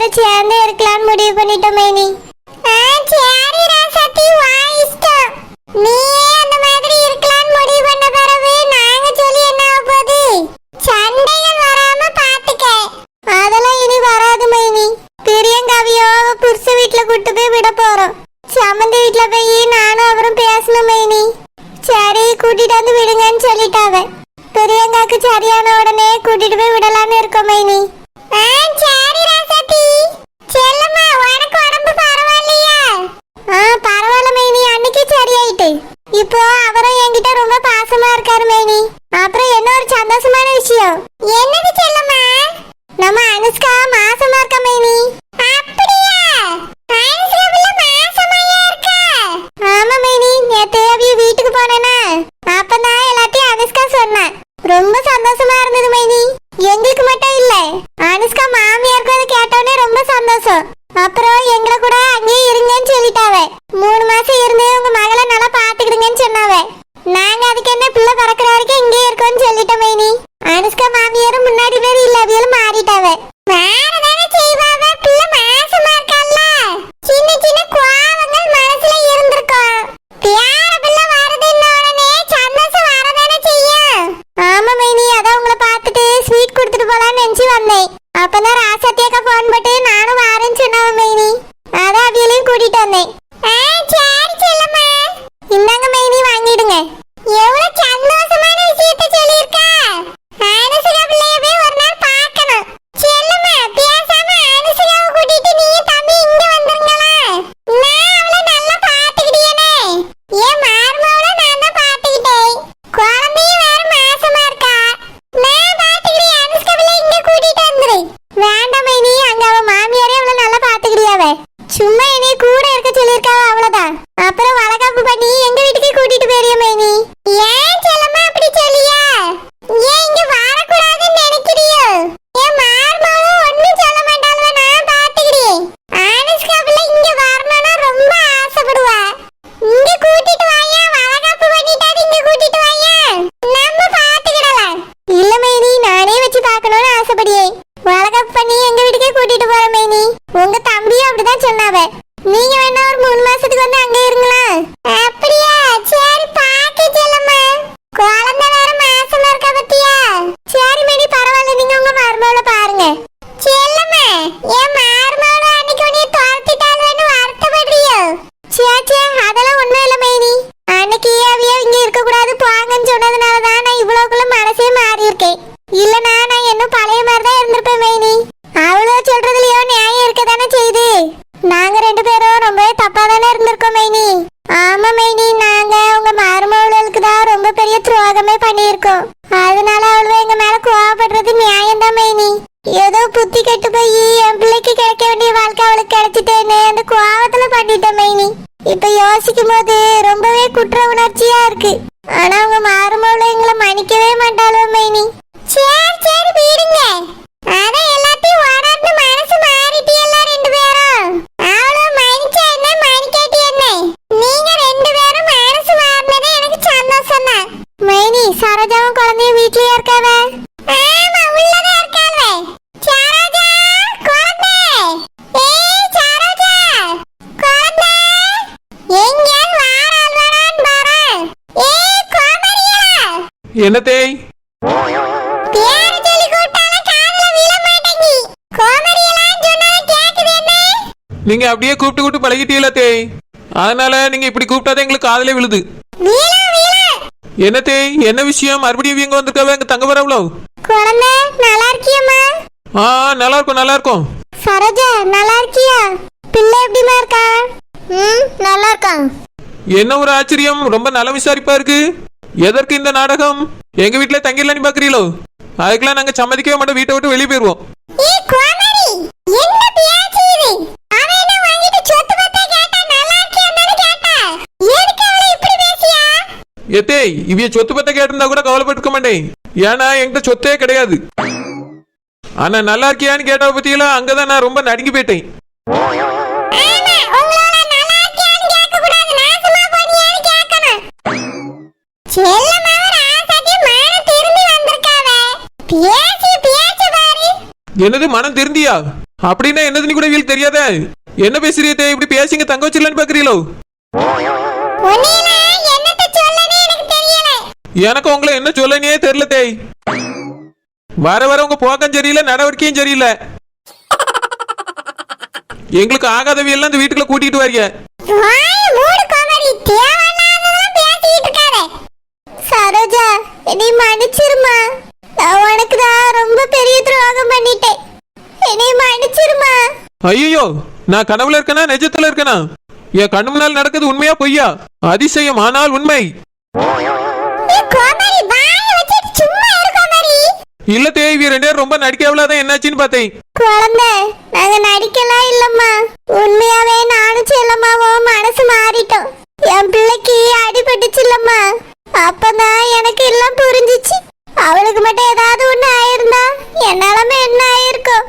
பேரும் சேர்ந்தே இருக்கலாம்னு முடிவு பண்ணிட்டோம் மைனி. நந்தினி குற்ற உணர்ச்சியா இருக்கு. என்னத்தை? நீங்க அப்படியே கூப்பிட்டு கூப்பிட்டு பழகிட்டீங்களா தேய் அதனால நீங்க இப்படி கூப்பிட்டாதான் எங்களுக்கு காதலே விழுது. என்ன தேய் என்ன விஷயம்? மறுபடியும் இவங்க வந்திருக்காவே? எங்க தங்க வரவளோ குழந்தை நல்லா இருக்கியம்மா? ஆ நல்லா இருக்கும் நல்லா இருக்கும். சரோஜா நல்லா இருக்கியா? பிள்ளை எப்படிமா இருக்கா? ம் நல்லா இருக்கா என்ன ஒரு ஆச்சரியம்? ரொம்ப நல்ல விசாரிப்பா இருக்கு. எதற்கு இந்த நாடகம்? எங்க வீட்டுல தங்கிடலாம் பாக்குறீங்களோ? அதுக்கெல்லாம் நாங்க சம்மதிக்கவே மாட்டோம். வீட்டை விட்டு வெளியே போயிருவோம். எத்தே இவிய சொத்து பத்த கேட்டிருந்தா கூட கவலைப்பட்டுக்க மாட்டேன். ஏன்னா என்கிட்ட சொத்தே கிடையாது. ஆனா நல்லா இருக்கியான்னு கேட்டா பத்தியெல்லாம் அங்கதான் நான் ரொம்ப நடுங்கி போயிட்டேன். என்னது மனம் திருந்தியா? அப்படின்னா என்னதுன்னு கூட வீல் தெரியாத? என்ன பேசுறியத்தே இப்படி பேசிங்க தங்க வச்சிடலான்னு பாக்குறீங்களோ எனக்கு உங்களை என்ன சொல்லனே தெரியல தேய் வர வர உங்க போக்கம் சரியில்லை நடவடிக்கையும் சரியில்லை. எங்களுக்கு ஆகாதவி எல்லாம் இந்த வீட்டுக்குள்ள கூட்டிட்டு வரீங்க சரோஜா என்னை மன்னிச்சிருமா? நான் உனக்கு தான் ரொம்ப பெரிய துரோகம் பண்ணிட்டேன். என்னை மன்னிச்சிருமா? ஐயோ நான் கனவுல இருக்கனா நிஜத்துல இருக்கனா? என் கண்ணு முன்னால் நடக்குது உண்மையா பொய்யா? அதிசயம் ஆனால் உண்மை. இல்ல தேவி ரெண்டு பேரும் ரொம்ப நடிக்காவலாதான் என்னாச்சுன்னு பார்த்தேன். குழந்தை நாங்க நடிக்கலாம் இல்லம்மா. உண்மையாவே நானும் செல்லம்மாவும் மனசு மாறிட்டோம். என் பிள்ளைக்கு அடிபட்டுச்சு இல்லம்மா. அப்பதான் எனக்கு எல்லாம் புரிஞ்சிச்சு. அவளுக்கு மட்டும் ஏதாவது ஒண்ணு ஆயிருந்தா என் என்ன ஆயிருக்கும்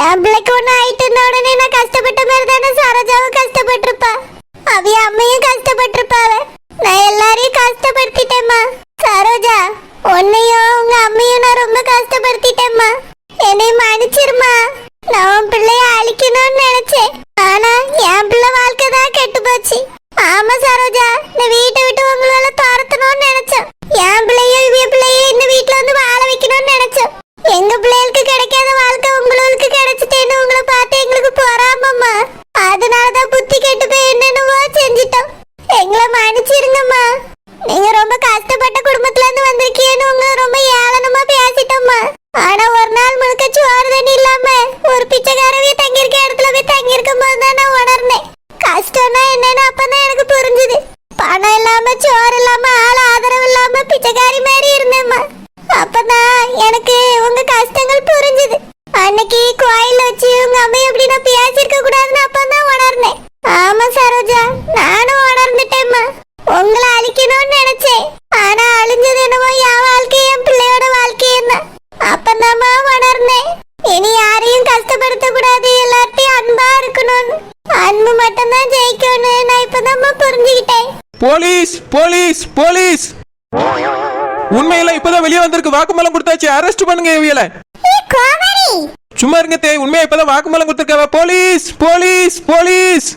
என் பிள்ளைக்கு ஒண்ணு ஆயிட்டு இருந்த உடனே நான் கஷ்டப்பட்ட மாதிரி தானே சரோஜாவும் கஷ்டப்பட்டிருப்பா. அவிய அம்மையும் கஷ்டப்பட்டிருப்பாவே நான் எல்லாரையும் கஷ்டப்படுத்திட்டேம்மா சரோஜா உன்னையும் உங்க அம்மையும் நான் ரொம்ப கஷ்டப்படுத்திட்டேம்மா என்னை மன்னிச்சிருமா நான் உன் பிள்ளைய அழிக்கணும்னு நினைச்சேன் ஆனா என் பிள்ளை வாழ்க்கை தான் கெட்டு போச்சு ஆமா சரோஜா இந்த வீட்டை விட்டு உங்களால துரத்தணும்னு நினைச்சேன் என் பிள்ளையும் இவ பிள்ளையும் இந்த வீட்ல வந்து வாழ வைக்கணும்னு நினைச்சேன் எங்க பிள்ளைகளுக்கு கிடைக்காத வாழ்க்கை உங்களுக்கு கிடைச்சிட்டேன்னு உங்களை பார்த்து எங்களுக்கு பொறாமம்மா அதனாலதான் புத்தி கெட்டு போய் என்னென்னவோ செஞ்சிட்டோம் எங்களை மன்னிச்சிருங்கம்மா நீங்க ரொம்ப கஷ்டப்பட்ட குடும்பத்துல இருந்து வந்திருக்கீங்கன்னு உங்களை ரொம்ப ஏளனமா பேசிட்டோம்மா ஆனா ஒரு நாள் முழுக்க சோறு தண்ணி இல்லாம ஒரு அரெஸ்ட் பண்ணுங்க இவியல சும்மா இருங்க தே உண்மையா இப்பதான் வாக்குமூலம் கொடுத்துருக்காவ. Police police police.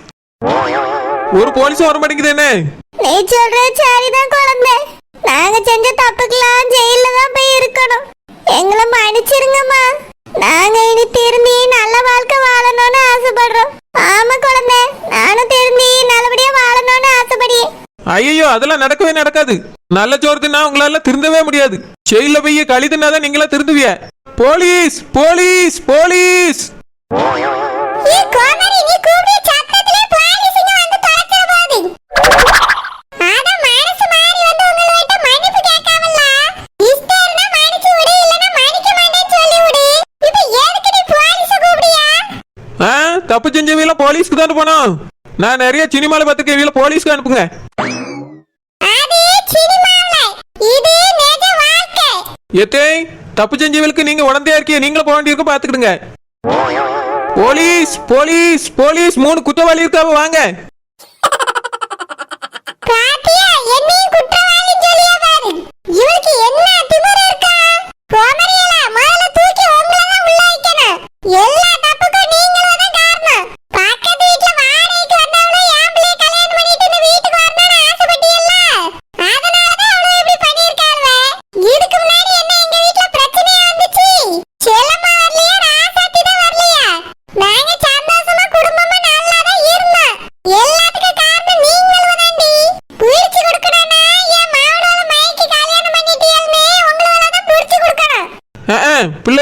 ஒரு போலீஸும் வர மாட்டேங்குது என்ன? நீ சொல்றது சரிதான் குழந்தை. நாங்க செஞ்ச தப்புக்கெல்லாம் ஜெயில தான் போய் இருக்கணும். எங்களை மன்னிச்சிருங்கம்மா. நாங்க இனி திரும்பி நல்ல வாழ்க்கை வாழணும்னு ஆசைப்படுறோம். ஆமா குழந்தை. நானும் திரும்பி நல்லபடியா வாழணும்னு ஆசைப்படியே ஐயோ அதெல்லாம் நடக்கவே நடக்காது. நல்ல சோறு தின்னா உங்களால திருந்தவே முடியாது. ஜெயில போய் களி தின்னாதான் நீங்களா திருந்துவிய? Police police police. தப்பு செஞ்சவங்கள போலீஸ்க்கு தானே போனோம் நான் நிறைய சினிமால பார்த்துருக்கேன் போலீஸ்க்கு அனுப்புங்க அது சினிமாவுல இது நிஜ வாழ்க்கை எத்தே தப்பு செஞ்சவளுக்கு நீங்க உடந்தையா இருக்கீங்க நீங்களும் போக வேண்டியிருக்கும் பாத்துக்கிடுங்க போலீஸ் போலீஸ் போலீஸ் மூணு குற்றவாளி இருக்காவ வாங்க.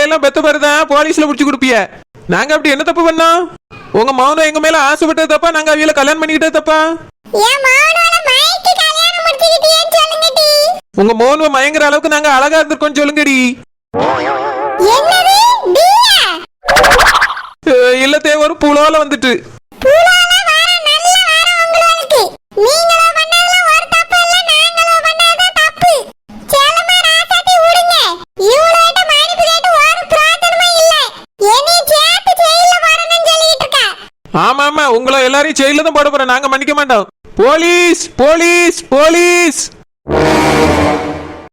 பேர் தான் போலீஸ்ல புடிச்சு கொடுப்பிய. நாங்க அப்படி என்ன தப்பு பண்ணோம்? உங்க மௌனம் எங்க மேல ஆசைப்பட்டது தப்பா? நாங்க அவியல கல்யாணம் பண்ணிக்கிட்டது தப்பா? உங்க மௌனவ மயங்குற அளவுக்கு நாங்க அழகா இருந்திருக்கோம் சொல்லுங்கடி. இல்லத்தே ஒரு புலோல வந்துட்டு. எல்லாரையும் ஜெயில தான் போட போறோம். நாங்க மன்னிக்க மாட்டோம். Police police police.